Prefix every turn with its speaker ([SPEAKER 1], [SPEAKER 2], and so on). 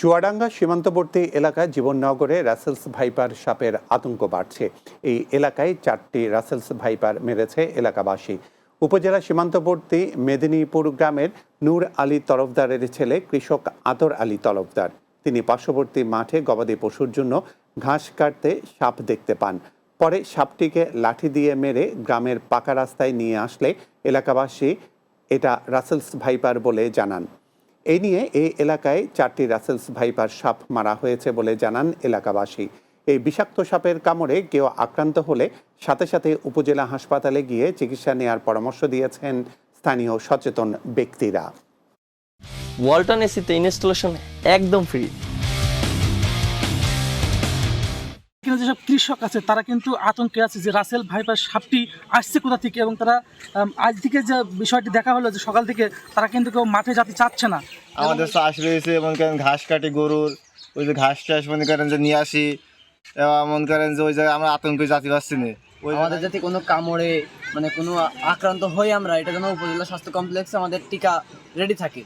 [SPEAKER 1] চুয়াডাঙ্গা সীমান্তবর্তী এলাকায় জীবননগরে Russell's viper সাপের আতঙ্ক বাড়ছে। এই এলাকায় চারটি রাসেলস ভাইপার মেরেছে এলাকাবাসী। উপজেলা সীমান্তবর্তী মেদিনীপুর গ্রামের নূর আলী তরফদারের ছেলে কৃষক আতর আলী তরফদার। তিনি পার্শ্ববর্তী মাঠে গবাদি পশুর জন্য ঘাস কাটতে সাপ দেখতে পান। পরে সাপটিকে লাঠি দিয়ে মেরে গ্রামের পাকা রাস্তায় নিয়ে আসলে এলাকাবাসী এটা রাসেলস ভাইপার বলে জানান। এই নিয়ে এই এলাকায় চারটি রাসেলস ভাইপার সাপ মারা হয়েছে বলে জানান এলাকাবাসী। এই বিষাক্ত সাপের কামড়ে কেউ আক্রান্ত হলে সাথে সাথে উপজেলা হাসপাতালে গিয়ে চিকিৎসা নেওয়ার পরামর্শ দিয়েছেন স্থানীয় সচেতন ব্যক্তিরা।
[SPEAKER 2] ওয়ালটন এসিতে ইনস্টলেশন একদম ফ্রি।
[SPEAKER 3] কিন্তু যেসব কৃষক আছে তারা কিন্তু আতঙ্কে আছে যে রাসেল ভাইপার সাপটি আসছে কোথা থেকে এবং তারা আজ থেকে যে বিষয়টি দেখা হলো যে সকাল থেকে তারা কিন্তু কেউ মাঠে যাতে চাচ্ছে না।
[SPEAKER 4] আমাদের চাষ রয়েছে মনে করেন ঘাস কাটি গরুর ওই যে ঘাস টাস মনে করেন যে নিয়ে আসি মনে করেন যে ওই জায়গায় আমরা আতঙ্কে জাতি পাচ্ছি না। ওই
[SPEAKER 5] আমাদের যাতে কোনো কামড়ে মানে কোনো আক্রান্ত হই আমরা এটা যেন উপজেলা স্বাস্থ্য কমপ্লেক্সে আমাদের টিকা রেডি থাকে।